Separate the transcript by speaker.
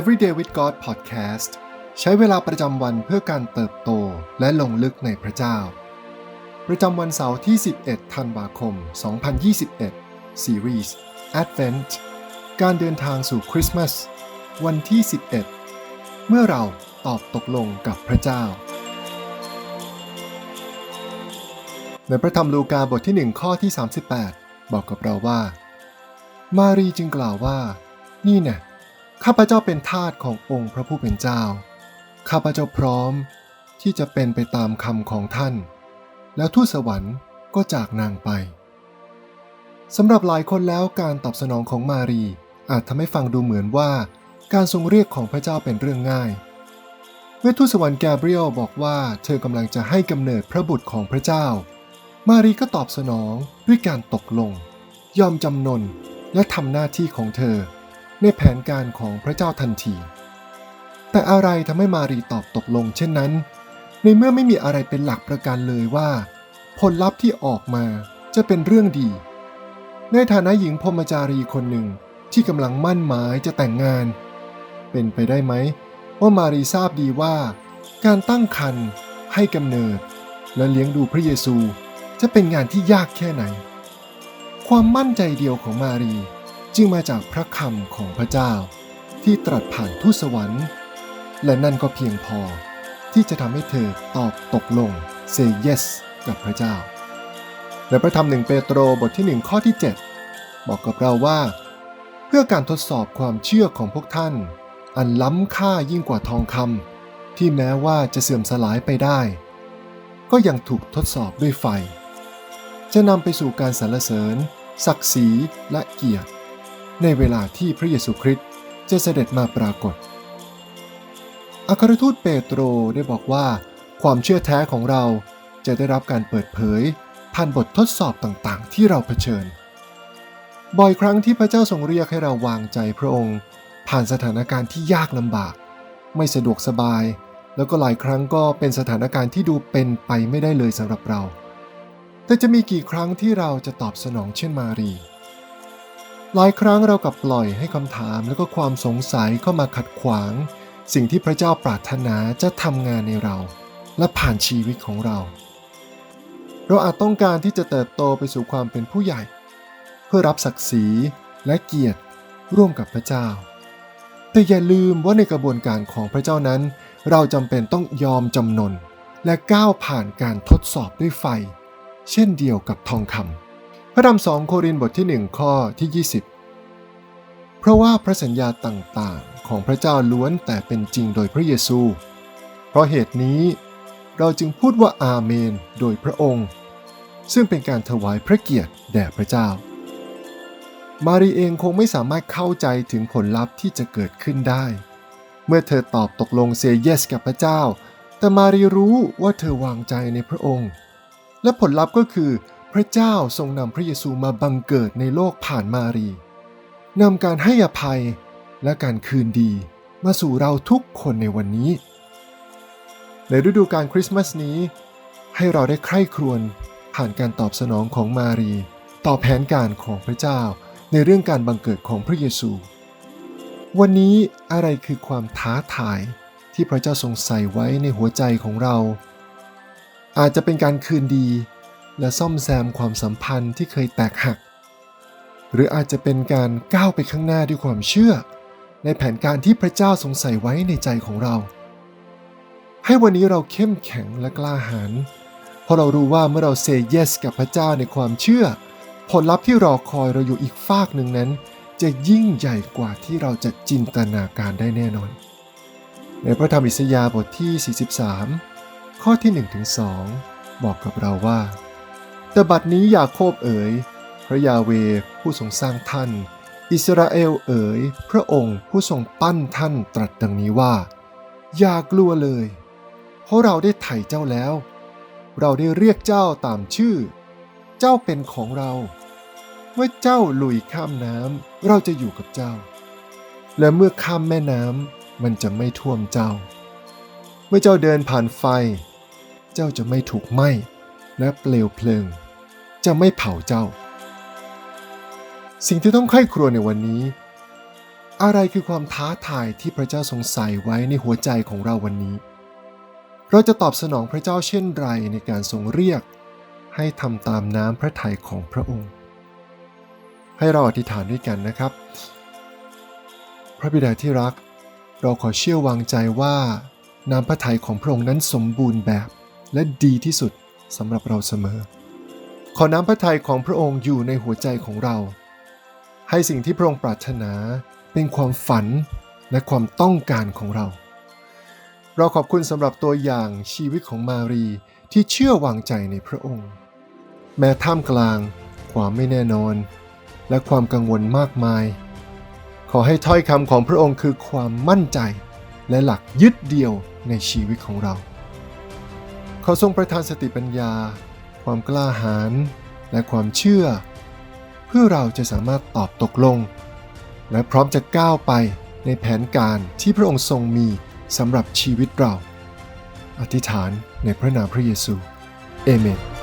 Speaker 1: Everyday with God Podcast ใช้เวลาประจำวันเพื่อการเติบโตและลงลึกในพระเจ้า ประจำวันเสาร์ที่ 11 ธันวาคม 2021 Series Advent การเดินทางสู่คริสต์มาสวันที่ 11 เมื่อเราตอบตกลงกับพระเจ้า ในพระธรรมลูกาบทที่ 1 ข้อที่ 38 บอกกับเราว่า มารีจึงกล่าวว่า นี่แน่ ข้าพเจ้าเป็นทาสขององค์พระผู้เป็นเจ้า ข้าพเจ้าพร้อมที่จะเป็นไปตามคำของท่าน แล้วทูตสวรรค์ก็จากนางไปสำหรับหลายคนแล้วการตอบสนองของมารี อาจทำให้ฟังดูเหมือนว่า การทรงเรียกของพระเจ้าเป็นเรื่องง่าย เมื่อทูตสวรรค์แกเบรียลบอกว่าเธอกำลังจะให้กำเนิดพระบุตรของพระเจ้า มารีก็ตอบสนองด้วยการตกลง ยอมจำนนและทำหน้าที่ของเธอ ในแผนการของพระเจ้าทันที แต่อะไรทำให้มารีตอบตกลงเช่นนั้น ในเมื่อไม่มีอะไรเป็นหลักประกันเลยว่า ผลลัพธ์ที่ออกมาจะเป็นเรื่องดี ในฐานะหญิงพรมจารีคนหนึ่งที่กำลังมั่นหมายจะแต่งงาน เป็นไปได้ไหม ว่ามารีทราบดีว่า การตั้งครรภ์ให้กำเนิด และเลี้ยงดูพระเยซูจะเป็นงานที่ยากแค่ไหน ความมั่นใจเดียวของมารี จึงมาจากพระคำของพระเจ้า ที่ตรัสผ่านทูตสวรรค์ และนั่นก็เพียงพอที่จะทำให้เธอตอบตกลง say yes กับพระเจ้าในพระธรรมหนึ่งเปโตรบทที่หนึ่งข้อที่ 7 บอกกับเราว่า เพื่อการทดสอบความเชื่อของพวกท่าน อันล้ำค่ายิ่งกว่าทองคำที่แม้ว่าจะเสื่อมสลายไปได้ ก็ยังถูกทดสอบด้วยไฟ จะนำไปสู่การสรรเสริญ ศักดิ์ศรีและเกียรติ ในเวลาที่พระเยซูคริสต์จะเสด็จมาปรากฏ อัครทูตเปโตรได้บอกว่าความเชื่อแท้ของเราจะได้รับการเปิดเผยผ่านบททดสอบต่างๆ ที่เราเผชิญ บ่อยครั้งที่พระเจ้าทรงเรียกให้เราวางใจพระองค์ ผ่านสถานการณ์ที่ยากลำบาก ไม่สะดวกสบาย แล้วก็หลายครั้งก็เป็นสถานการณ์ที่ดูเป็นไปไม่ได้เลยสำหรับเรา แต่จะมีกี่ครั้งที่เราจะตอบสนองเช่นมารี หลายครั้งเรากับปล่อยให้คำถามและก็ความสงสัยเข้ามาขัดขวาง สิ่งที่พระเจ้าปรารถนาจะทำงานในเรา และผ่านชีวิตของเรา เราอาจต้องการที่จะเติบโตไปสู่ความเป็นผู้ใหญ่ เพื่อรับศักดิ์ศรีและเกียรติร่วมกับพระเจ้า แต่อย่าลืมว่าในกระบวนการของพระเจ้านั้น เราจำเป็นต้องยอมจำนนและก้าวผ่านการทดสอบด้วยไฟ เช่นเดียวกับทองคำ พระธรรมสองโครินบทที่ 1 ข้อที่ 20 เพราะว่าพระสัญญาต่างๆ ของพระเจ้าล้วนแต่เป็นจริงโดยพระเยซู เพราะเหตุนี้ เราจึงพูดว่าอาเมน โดยพระองค์ ซึ่งเป็นการถวายพระเกียรติแด่พระเจ้า มารีเองคงไม่สามารถเข้าใจถึงผลลัพธ์ที่จะเกิดขึ้นได้ เมื่อเธอตอบตกลงเซเยส กับพระเจ้า แต่มารีรู้ว่าเธอวางใจในพระองค์ และผลลัพธ์ก็คือ พระเจ้าทรงนำพระเยซูมาบังเกิดในโลกผ่านมารี นำการให้อภัยและการคืนดีมาสู่เราทุกคนในวันนี้ ในฤดูการคริสต์มาสนี้ ให้เราได้ใคร่ครวญผ่านการตอบสนองของมารี ต่อแผนการของพระเจ้าในเรื่องการบังเกิดของพระเยซู วันนี้อะไรคือความท้าทายที่พระเจ้าทรงใส่ไว้ในหัวใจของเรา อาจจะเป็นการคืนดี และซ่อมแซมความสัมพันธ์ที่เคยแตกหัก หรืออาจจะเป็นการก้าวไปข้างหน้าด้วยความเชื่อ ในแผนการที่พระเจ้าทรงใส่ไว้ในใจของเรา ให้วันนี้เราเข้มแข็งและกล้าหาญเพราะเรารู้ว่าเมื่อเราเซย์เยสกับพระเจ้าในความเชื่อ ผลลัพธ์ที่รอคอยเราอยู่อีกฟากหนึ่งนั้น จะยิ่งใหญ่กว่าที่เราจะจินตนาการได้แน่นอน ในพระธรรมอิสยาห์บทที่ 43 ข้อที่ 1-2 บอกกับเราว่า แต่บัดนี้ยาโคบเอ๋ย พระยาเวผู้ทรงสร้างท่าน อิสราเอลเอ๋ย พระองค์ผู้ทรงปั้นท่านตรัสดังนี้ว่า อย่ากลัวเลย เพราะเราได้ไถ่เจ้าแล้ว เราได้เรียกเจ้าตามชื่อ เจ้าเป็นของเรา เมื่อเจ้าลุยข้ามน้ำเราจะอยู่กับเจ้า และเมื่อข้ามแม่น้ำมันจะไม่ท่วมเจ้า เมื่อเจ้าเดินผ่านไฟ เจ้าจะไม่ถูกไหม้และเปลวเพลิง จะไม่เผาเจ้า สิ่งที่ต้องไข้ครัวในวันนี้ อะไรคือความท้าทายที่พระเจ้าทรงใส่ไว้ในหัวใจของเราวันนี้ เราจะตอบสนองพระเจ้าเช่นไรในการทรงเรียก ให้ทำตามน้ำพระทัยของพระองค์ ให้เราอธิษฐานด้วยกันนะครับ พระบิดาที่รัก เราขอเชื่อวางใจว่าน้ำพระทัยของพระองค์นั้นสมบูรณ์แบบและดีที่สุดสำหรับเราเสมอ ขอน้ำพระทัยของพระองค์อยู่ในหัวใจของเรา ให้สิ่งที่พระองค์ปรารถนาเป็นความฝันและความต้องการของเรา เราขอบคุณสำหรับตัวอย่างชีวิตของมารีที่เชื่อวางใจในพระองค์ แม้ท่ามกลางความไม่แน่นอน และความกังวลมากมาย ขอให้ถ้อยคำของพระองค์คือความมั่นใจ และหลักยึดเดียวในชีวิตของเรา ขอทรงประทานสติปัญญา ความกล้าหาญและความเชื่อ เพื่อเราจะสามารถตอบตกลง และพร้อมจะก้าวไปในแผนการที่พระองค์ทรงมีสำหรับชีวิตเรา อธิษฐานในพระนามพระเยซู เอเมน